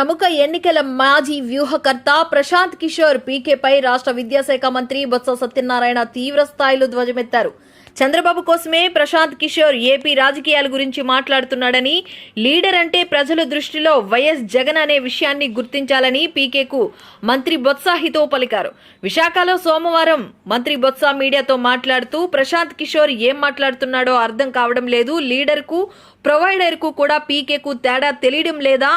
ప్రముఖ ఎన్నికల మాజీ వ్యూహకర్త ప్రశాంత్ కిషోర్ పీకేపై రాష్ట్ర విద్యాశాఖ మంత్రి బొత్స సత్యనారాయణ తీవ్ర స్థాయిలో ధ్వజమెత్తారు. చంద్రబాబు కోసమే ప్రశాంత్ కిషోర్ ఏపీ రాజకీయాల గురించి మాట్లాడుతున్నాడని లీడర్ అంటే ప్రజల దృష్టిలో వైఎస్ జగన్ అనే విషయాన్ని గుర్తించాలని పీకేకు మంత్రి బొత్స హితో పలికారు. విశాఖలో సోమవారం మంత్రి బొత్స మీడియాతో మాట్లాడుతూ ప్రశాంత్ కిషోర్ ఏం మాట్లాడుతున్నాడో అర్థం కావడం లేదు లీడర్కు ప్రొవైడర్కు కూడా పీకేకు తేడా తెలియడం లేదా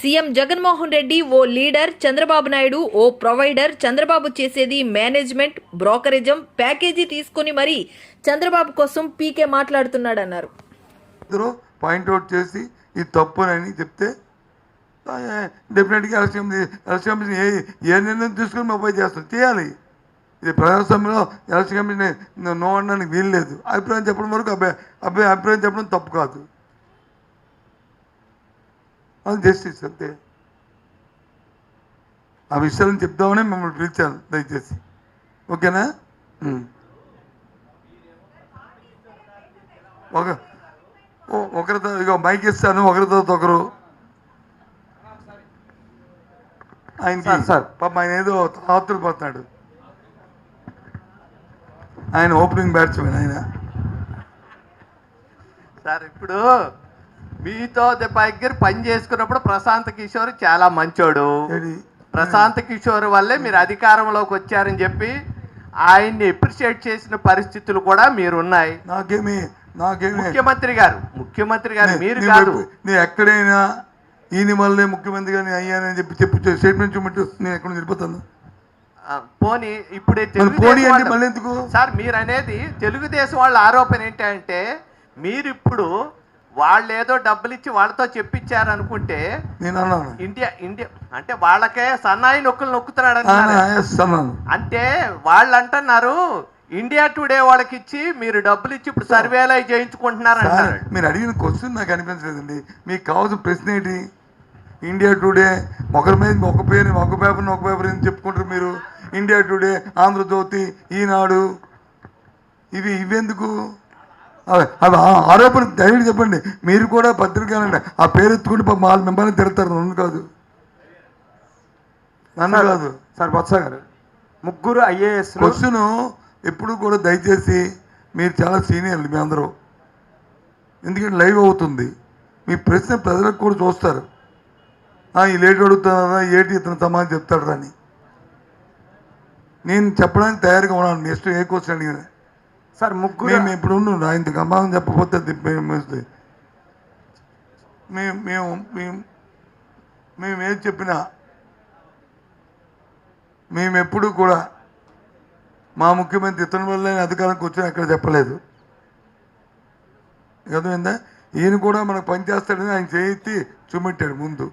సీఎం జగన్మోహన్ రెడ్డి ఓ లీడర్ చంద్రబాబు నాయుడు ఓ ప్రొవైడర్. చంద్రబాబు చేసేది మేనేజ్మెంట్ బ్రోకరేజం ప్యాకేజీ తీసుకుని మరీ చంద్రబాబు కోసం పీకే మాట్లాడుతున్నాడన్నారు. పాయింట్అవుట్ చేసి ఇది తప్పునని చెప్తే డెఫినెట్గా ఎలక్షన్ కమిషన్- ఎలక్షన్ కమిషన్ ఏ ఏ నిర్ణయం తీసుకుని పోయి చేస్తాం. చేయాలి. ఇది ప్రజాస్వామ్యంలో ఎలక్షన్ కమిషన్ నో అనడానికి వీలు లేదు అభిప్రాయం చెప్పడం వరకు అబ్బాయి అబ్బాయి అభిప్రాయం చెప్పడం తప్పు కాదు. అది జస్టిస్ అంతే. ఆ విషయాలను చెప్దామని మిమ్మల్ని పిలిచాను దయచేసి. ఓకేనా. ఒక ఒకరితో ఇక మైక్ ఇస్తాను ఒకరితో ఒకరు. ఆయనకి సార్, సార్. పాప ఆయన ఏదో ఆతులు పడుతున్నాడు ఆయన ఓపెనింగ్ బ్యాట్స్మెన్ ఆయన. సార్ ఇప్పుడు మీతో దగ్గర పని చేసుకున్నప్పుడు ప్రశాంత్ కిషోర్ చాలా మంచోడు? ప్రశాంత్ కిషోర్ వల్లే మీరు అధికారంలోకి వచ్చారని చెప్పి ఆయన్ని అప్రిషియేట్ చేసిన పరిస్థితులు కూడా మీరున్నాయి. నాకేమి నాకేమి? ముఖ్యమంత్రి గారు ముఖ్యమంత్రి గారు మీరు కాదు. నేను ఎక్కడైనా ఈయన వల్లే ముఖ్యమంత్రిగా నేను అయ్యానని చెప్పి చెప్పు స్టేట్మెంట్ చూపెట్టు నేను ఎక్కడ ఆ, పోనీ ఇప్పుడు ఎందుకు? సార్ మీరు అనేది తెలుగుదేశం వాళ్ళ ఆరోపణ ఏంటంటే మీరు ఇప్పుడు వాళ్ళు ఏదో డబ్బులు ఇచ్చి వాళ్ళతో చెప్పించారు అనుకుంటే నేను అన్నాను. ఇండియా ఇండియా అంటే వాళ్ళకే సన్నాయి నొక్కులు నొక్కుతున్నాడు అంటే వాళ్ళు అంటున్నారు ఇండియా టుడే వాళ్ళకి ఇచ్చి మీరు డబ్బులు ఇచ్చి ఇప్పుడు సర్వేలు చేయించుకుంటున్నారు మీరు అడిగిన క్వశ్చన్ నాకు అనిపించలేదండి. మీకు కావాల్సిన ప్రశ్న ఏంటి? ఇండియా టుడే ఒకరి మీద ఒక పేరు ఒక పేపర్ ఒక పేపర్ అని చెప్పుకుంటారు మీరు? India today Andhrajyothy Eenadu. ఇవి ఇవెందుకు? ఆ- ఆరోపణ ధైర్యం చెప్పండి. మీరు కూడా పత్రికలండి ఆ పేరు ఎత్తుకుంటే పాపం వాళ్ళ మిమ్మల్ని తిడతారు. నన్ను కాదు. నన్ను కాదు. సార్ బొత్స గారు ముగ్గురు ఐఏఎస్ క్వశ్చన్ ఎప్పుడు కూడా దయచేసి మీరు చాలా సీనియర్లు మీ అందరూ. ఎందుకంటే లైవ్ అవుతుంది. మీ ప్రశ్న ప్రజలకు కూడా చూస్తారు. ఈ లేట్ అడుగుతున్నారా ఏటి ఇతను సమాధానం చెప్తాడు అని నేను చెప్పడానికి తయారుగా ఉన్నాను. నెక్స్ట్ ఏ క్వశ్చన్ అడిగిన. సార్ ముగ్గురు మేము ఇప్పుడు ఉన్నాం ఆయన సమాధానం చెప్పకపోతే మేము మేము మేము మేము మేము ఏం చెప్పినా మేము ఎప్పుడు కూడా మా ముఖ్యమంత్రి ఇతని వల్ల అధికారానికి వచ్చిన ఎక్కడ చెప్పలేదు. అర్థమైందా? ఈయన కూడా మనకు పనిచేస్తాడని ఆయన చేతి చూపెట్టాడు ముందు.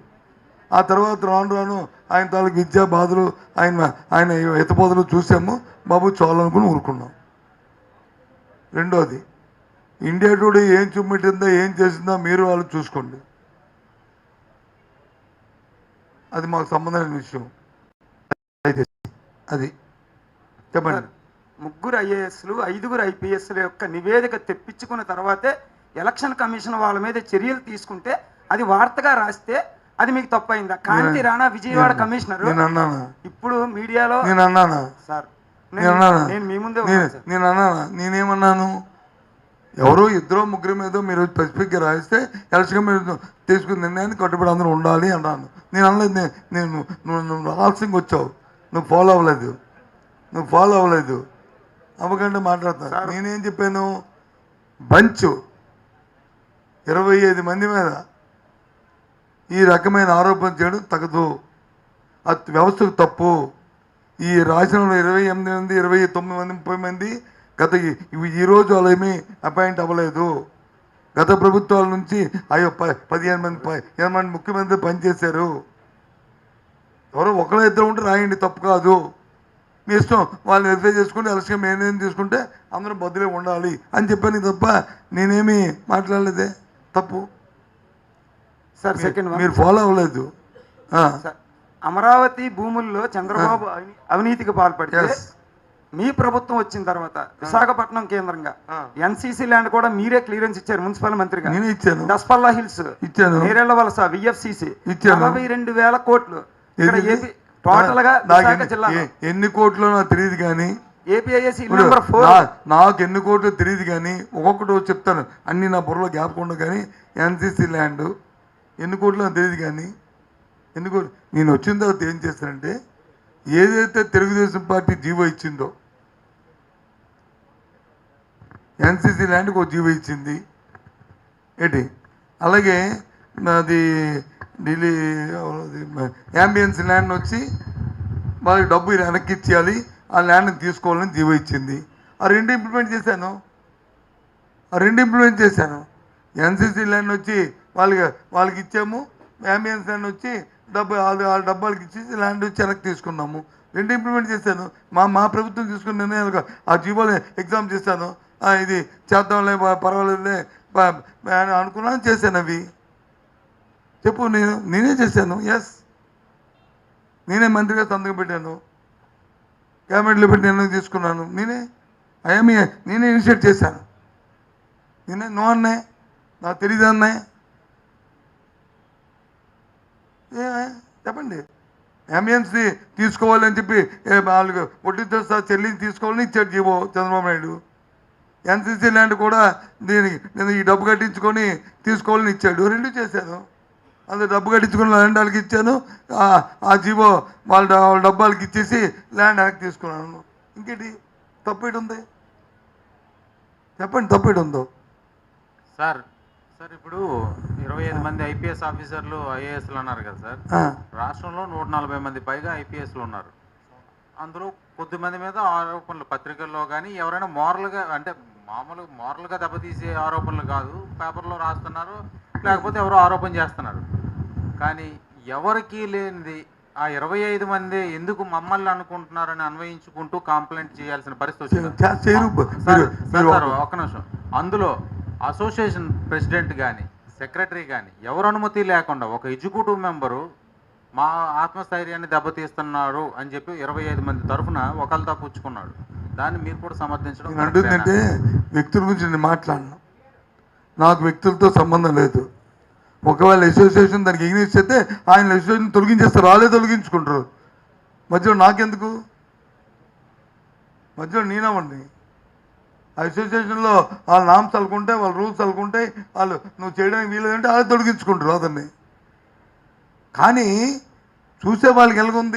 ఆ తర్వాత రాను రాను ఆయన తాలూకు విద్యా బాధలు ఆయన ఆయన ఎత్తపోతలు చూసాము. బాబు చాలనుకుని ఊరుకున్నాం. రెండోది ఇండియా టుడే ఏం చూపెట్టిందో ఏం చేసిందో మీరు వాళ్ళు చూసుకోండి. అది మాకు సంబంధం లేని విషయం. అది. చెప్పండి. ముగ్గురు ఐఏఎస్లు ఐదుగురు ఐపీఎస్ల యొక్క నివేదిక తెప్పించుకున్న తర్వాతే ఎలక్షన్ కమిషన్ వాళ్ళ మీద చర్యలు తీసుకుంటే అది వార్తగా రాస్తే అది మీకు తప్పైందా? కాంతి రాణా విజయవాడ కమిషనర్ ఇప్పుడు మీడియాలో నేను అన్నానా? సార్ నేను నేను అన్నానా? మీ ముందే నేను నేనేమన్నాను? ఎవరో ఇద్దరు ముగ్గురు మీద మీరు స్పెసిఫిక్గా రాయిస్తే ఎలక్షన్ మీరు తీసుకున్న నిర్ణయాన్ని కట్టుబడి అందరూ ఉండాలి అన్నాను. నేను అనలేదు నేను నువ్వు నువ్వు వచ్చావు. నువ్వు ఫాలో అవ్వలేదు. నువ్వు ఫాలో అవ్వలేదు. అవ్వకుండా మాట్లాడుతున్నా నేనేం చెప్పాను? బంచ్ ఇరవై ఐదు మంది మీద ఈ రకమైన ఆరోపణ చేయడం తగదు. అది వ్యవస్థకు తప్పు. ఈ రాష్ట్రంలో ఇరవై ఎనిమిది మంది ఇరవై తొమ్మిది మంది ముప్పై మంది గత ఈరోజు వాళ్ళు ఏమీ అపాయింట్ అవ్వలేదు. గత ప్రభుత్వాల నుంచి అయ్యో ప పదిహేను మంది ప- ఇరవై మంది ముఖ్యమంత్రి పనిచేశారు. ఎవరో ఒకరు ఇద్దరు ఉంటే రాయండి తప్పు కాదు. మీ ఇష్టం వాళ్ళని వెరిఫై చేసుకుంటే ఎలక్షన్ మేనేం తీసుకుంటే అందరూ బదులే ఉండాలి అని చెప్పాను తప్ప నేనేమి మాట్లాడలేదే. తప్పు. సార్ సెకండ్ మీరు ఫాలో అవ్వలేదు. అమరావతి భూముల్లో చంద్రబాబు అవినీ- అవినీతికి పాల్పడితే. మీ ప్రభుత్వం వచ్చిన తర్వాత విశాఖపట్నం కేంద్రంగా ఎన్సీసీ ల్యాండ్ కూడా మీరే క్లియరెన్స్ ఇచ్చారు మున్సిపల్ మంత్రిగా. నేనే ఇచ్చాను. దస్పల్లా హిల్స్ ఇచ్చాను. నేరేళ్ళ వలస విఎఫ్సిసి. నలభై రెండు వేల కోట్లు. టోటల్గా నాకు విశాఖ ఎన్ని- కోట్లు నాకు తెలియదు కానీ నాకు ఎన్ని కోట్లు తెలియదు కానీ ఒక్కొక్కటి చెప్తాను. అన్ని నా బుర్రలో జ్ఞాపకం ఉండదు కానీ ఎన్సీసీ ల్యాండ్ ఎన్ని కోట్లు తెలియదు కానీ ఎందుకు? నేను వచ్చిన తర్వాత ఏం చేస్తానంటే ఏదైతే తెలుగుదేశం పార్టీ జీవో ఇచ్చిందో ఎన్సీసీ ల్యాండ్కి ఒక జీవో ఇచ్చింది. ఏంటి? అలాగే అది ఢిల్లీ యాంబియన్స్ ల్యాండ్ వచ్చి వాళ్ళకి డబ్బు వెనక్కి ఇచ్చేయాలి ఆ ల్యాండ్ని తీసుకోవాలని జీవో ఇచ్చింది. ఆ రెండు ఇంప్లిమెంట్ చేశాను. ఆ రెండు ఇంప్లిమెంట్ చేశాను. ఎన్సీసీ ల్యాండ్ వచ్చి వాళ్ళకి వాళ్ళకి ఇచ్చాము. యాంబియన్స్ ల్యాండ్ వచ్చి డబ్బు ఆరు డబ్బాలకి ఇచ్చేసి ల్యాండ్ వెనక్కి తీసుకున్నాము. రెండు ఇంప్లిమెంట్ చేశాను. మా మా ప్రభుత్వం తీసుకున్న నిర్ణయాలు ఆ జీవోని ఎగ్జామ్ చేశాను. ఇది చేద్దాంలే పర్వాలేదులే అనుకున్నాను చేశాను అవి. చెప్పు నేను నేనే చేశాను. ఎస్ నేనే మంత్రిగా సంతకం పెట్టాను. క్యాబినెట్లో పెట్టి నిర్ణయం తీసుకున్నాను. నేనే ఐఎమ్ నేనే ఇనిషియేట్ చేశాను. నేనే నో అన్నాయి నాకు తెలియదు అన్నాయి ఏ చెప్పండి. ఎంఎన్సీ తీసుకోవాలని చెప్పి వాళ్ళకి వడ్డీతో తెస్తా చెల్లించి తీసుకోవాలని ఇచ్చాడు GO Chandrababu Naidu. NCC land కూడా దీనికి నేను ఈ డబ్బు కట్టించుకొని తీసుకోవాలని ఇచ్చాడు. రెండు చేశాను. అది డబ్బు కట్టించుకుని ల్యాండ్ వాళ్ళకి ఇచ్చాను. ఆ- జీవో వాళ్ళ వాళ్ళ డబ్బాలకి ఇచ్చేసి ల్యాండ్ వెనక్కి తీసుకున్నాను. ఇంకేంటి? తప్పేటి ఉంది చెప్పండి తప్పేటి ఉందో సార్ సార్ ఇప్పుడు ఇరవై ఐదు మంది ఐపీఎస్ ఆఫీసర్లు ఐఏఎస్లు అన్నారు కదా సార్. రాష్ట్రంలో నూట నలభై మంది పైగా ఐపీఎస్లు ఉన్నారు. అందులో కొద్ది మంది మీద ఆరోపణలు పత్రికల్లో కానీ ఎవరైనా మోరల్గా అంటే మామూలుగా మోరల్గా దెబ్బతీసే ఆరోపణలు కాదు పేపర్లో రాస్తున్నారు లేకపోతే ఎవరో ఆరోపణ చేస్తున్నారు. కానీ ఎవరికి లేనిది ఆ ఇరవై ఐదు మంది ఎందుకు మమ్మల్ని అనుకుంటున్నారని అన్వయించుకుంటూ కంప్లైంట్ చేయాల్సిన పరిస్థితి వచ్చింది. ఒక్క నిమిషం. అందులో అసోసియేషన్ ప్రెసిడెంట్ కానీ సెక్రటరీ కానీ ఎవరు అనుమతి లేకుండా ఒక ఎగ్జిక్యూటివ్ మెంబరు మా ఆత్మస్థైర్యాన్ని దెబ్బతీస్తున్నారు అని చెప్పి ఇరవై ఐదు మంది తరఫున ఒకళ్ళతో పుచ్చుకున్నాడు. దాన్ని మీరు కూడా సమర్థించడం అంటుందంటే వ్యక్తుల గురించి నేను మాట్లాడను. నాకు వ్యక్తులతో సంబంధం లేదు. ఒకవేళ అసోసియేషన్ దానికి ఎగ్నెస్ట్ అయితే ఆయన అసోసియేషన్ తొలగించేస్తారు వాళ్ళే తొలగించుకుంటారు. మధ్యలో నాకెందుకు? మధ్యలో నేనవ్వండి అసోసియేషన్లో వాళ్ళ నామ్స్ అనుకుంటే వాళ్ళ రూల్స్ అనుకుంటే వాళ్ళు నువ్వు చేయడానికి వీలు అంటే వాళ్ళు తొలగించుకుంటారు అతన్ని. కానీ చూసే వాళ్ళకి ఎలాగుంది?